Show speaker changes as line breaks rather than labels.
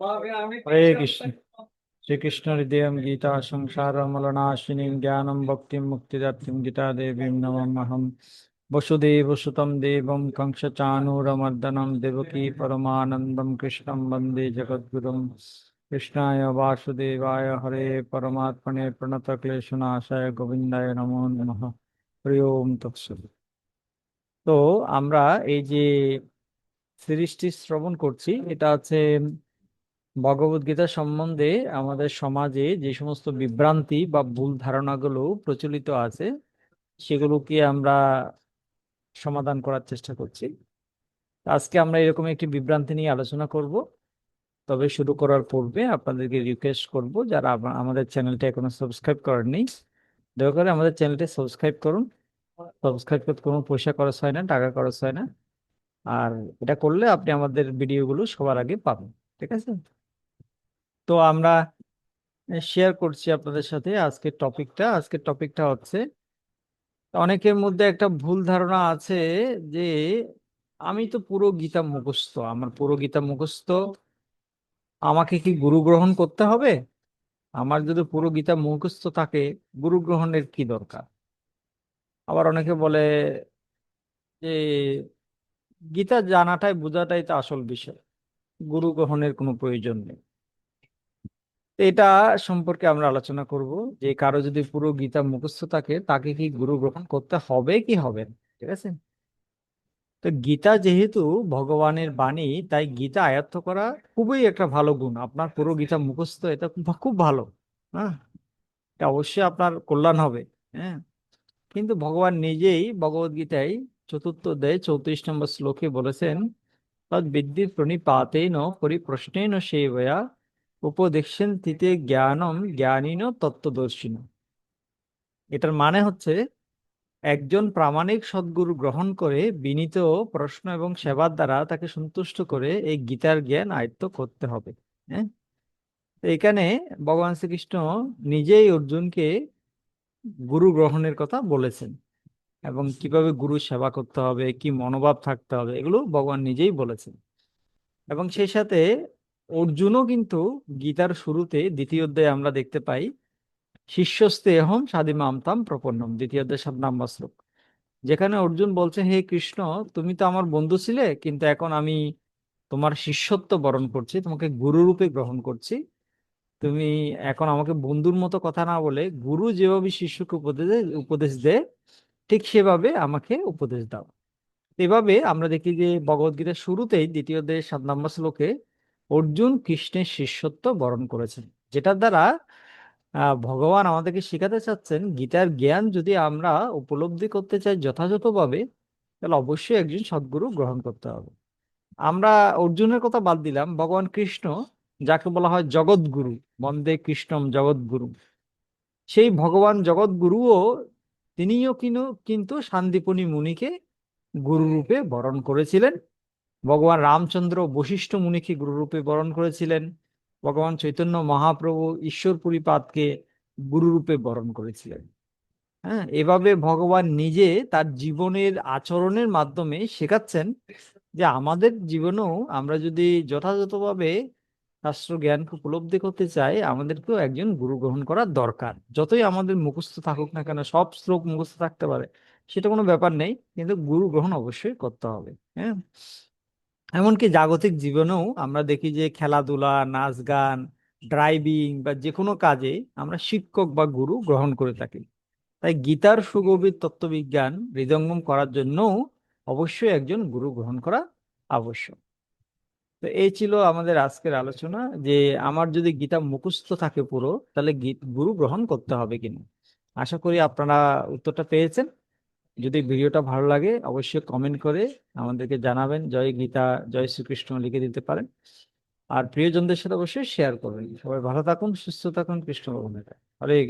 হরে কৃষ্ণ শ্রীকৃষ্ণ হৃদয়ম গীতা সংসারমলনাশিনীং জ্ঞানম ভক্তি মুক্তিদাত্রীং গীতা দেবীম নমহম বসুদেব সুতম দেবম কংসচাণূরমর্দনম দেবকী পরমানন্দম কৃষ্ণম বন্দে জগদ্গুরুম কৃষ্ণায় বাসুদেবায় হরে পরমাত্মনে প্রণত ক্লেশনাশায় গোবিন্দায় নমো নমঃ হরি ওম তো আমরা এই যে সিরিজটি শ্রবণ করছি এটা হচ্ছে ভগবদ গীতা সম্বন্ধে আমাদের সমাজে যে সমস্ত বিভ্রান্তি বা ভুল ধারণাগুলো প্রচলিত আছে, সেগুলোকে আমরা সমাধান করার চেষ্টা করছি। আজকে আমরা এরকম একটি বিভ্রান্তি নিয়ে আলোচনা করব। তবে শুরু করার পূর্বে আপনাদেরকে রিকোয়েস্ট করব যারা আমাদের চ্যানেলটা এখনও সাবস্ক্রাইব করেননি, দয়া করে আমাদের চ্যানেলটি সাবস্ক্রাইব করুন। সাবস্ক্রাইব করতে কোনো পয়সা খরচ হয় না, টাকা খরচ হয় না। আর এটা করলে আপনি আমাদের ভিডিওগুলো সবার আগে পাবেন, ঠিক আছে? তো আমরা শেয়ার করছি আপনাদের সাথে আজকের টপিকটা আজকের টপিকটা হচ্ছে, অনেকের মধ্যে একটা ভুল ধারণা আছে যে, আমি তো পুরো গীতা মুখস্থ, আমার পুরো গীতা মুখস্থ, আমাকে কি গুরু গ্রহণ করতে হবে? আমার যদি পুরো গীতা মুখস্থ থাকে, গুরু গ্রহণের কি দরকার? আবার অনেকে বলে যে, গীতা জানাটাই, বোঝাটাই তো আসল বিষয়। গুরু গ্রহণের কোনো প্রয়োজন নেই। এটা সম্পর্কে আমরা আলোচনা করব যে কারও যদি পুরো গীতা মুখস্থ থাকে, তাকে কি গুরু গ্রহণ করতে হবে কি হবে ঠিক আছে? তো গীতা যেহেতু ভগবানের বাণী, তাই গীতা আয়ত্ত করা খুবই একটা ভালো গুণ। আপনার পুরো গীতা মুখস্থ, এটা খুব ভালো হ্যাঁ এটা অবশ্যই আপনার কল্যাণ হবে হ্যাঁ? কিন্তু ভগবান নিজেই ভগবদ গীতায় চতুর্থ অধ্যায় চৌত্রিশ নম্বর শ্লোকে বলেছেন তদ বিদ্যি প্রণিপাতেন পরিপ্রশ্নেন সেবয়া উপদেশেন তিতে জ্ঞানম জ্ঞানীন তত্ত্বদর্শিন এটার মানে হচ্ছে একজন প্রামাণিক সদ্গুরু গ্রহণ করে বিনীত প্রশ্ন এবং সেবার দ্বারা তাকে সন্তুষ্ট করে এই গীতার জ্ঞান আয়ত্ত করতে হবে হ্যাঁ? এখানে ভগবান শ্রীকৃষ্ণ নিজেই অর্জুনকে গুরু গ্রহণের কথা বলেছেন এবং কীভাবে গুরু সেবা করতে হবে, কি মনোভাব থাকতে হবে, এগুলো ভগবান নিজেই বলেছেন। এবং সেই সাথে অর্জুনও কিন্তু গীতার শুরুতে দ্বিতীয় অধ্যায়ে আমরা দেখতে পাই, শিষ্যস্তে অহম সাদিমামতাম প্রপন্নম দ্বিতীয় অধ্যায় সাত নাম্বার শ্লোক। যেখানে অর্জুন বলছে, হে কৃষ্ণ, তুমি তো আমার বন্ধু ছিলে, কিন্তু এখন আমি তোমার শিষ্যত্ব বরণ করছি, তোমাকে গুরু রূপে গ্রহণ করছি। তুমি এখন আমাকে বন্ধুর মতো কথা না বলে গুরু যেভাবে শিষ্যকে উপদেশ উপদেশ দেয় ঠিক সেভাবে আমাকে উপদেশ দাও। এভাবে আমরা দেখি যে ভগবদ্গীতার শুরুতেই দ্বিতীয় অধ্যায়ের সাত নম্বর শ্লোকে অর্জুন কৃষ্ণের শিষ্যত্ব বরণ করেছেন, যেটার দ্বারা ভগবান আমাদেরকে শেখাতে চাচ্ছেন, গীতার জ্ঞান যদি আমরা উপলব্ধি করতে চাই যথাযথভাবে, তাহলে অবশ্যই একজন সদ্গুরু গ্রহণ করতে হবে। আমরা অর্জুনের কথা বাদ দিলাম, ভগবান কৃষ্ণ, যাকে বলা হয় জগৎগুরু বন্দে কৃষ্ণম জগৎগুরু সেই ভগবান জগৎগুরুও তিনিও কিনু, কিন্তু শান্তিপনি মুনিকে গুরুরূপে বরণ করেছিলেন। ভগবান রামচন্দ্র বশিষ্ঠ মুনিকে গুরুরূপে বরণ করেছিলেন। ভগবান চৈতন্য মহাপ্রভু ঈশ্বর পরিপাতকে গুরুরূপে বরণ করেছিলেন। হ্যাঁ এভাবে ভগবান নিজে তার জীবনের আচরণের মাধ্যমে শেখাচ্ছেন যে আমাদের জীবনেও আমরা যদি যথাযথভাবে শাস্ত্র জ্ঞানকে উপলব্ধি করতে চাই, আমাদেরকেও একজন গুরু গ্রহণ করা দরকার। যতই আমাদের মুখস্থ থাকুক না কেন, সব শ্লোক মুখস্থ থাকতে পারে, সেটা কোনো ব্যাপার নেই, কিন্তু গুরু গ্রহণ অবশ্যই করতে হবে। হ্যাঁ এমনকি জাগতিক জীবনেও আমরা দেখি যে খেলাধুলা নাচ গান ড্রাইভিং বা যে কোনো কাজে আমরা শিক্ষক বা গুরু গ্রহণ করে থাকি। তাই গীতার সুগভীর তত্ত্ববিজ্ঞান হৃদয়ঙ্গম করার জন্য অবশ্যই একজন গুরু গ্রহণ করা আবশ্যক। তো এই ছিল আমাদের আজকের আলোচনা যে আমার যদি গীতা মুখস্থ থাকে পুরো, তাহলে গুরু গ্রহণ করতে হবে কিনা? আশা করি আপনারা উত্তরটা পেয়েছেন। যদি ভিডিওটা ভালো লাগে, অবশ্যই কমেন্ট করে আমাদেরকে জানাবেন। জয় গীতা, জয় শ্রীকৃষ্ণ লিখে দিতে পারেন। আর প্রিয়জনদের সাথে অবশ্যই শেয়ার করবেন। সবাই ভালো থাকুন, সুস্থ থাকুন। কৃষ্ণ ভগবানের হরে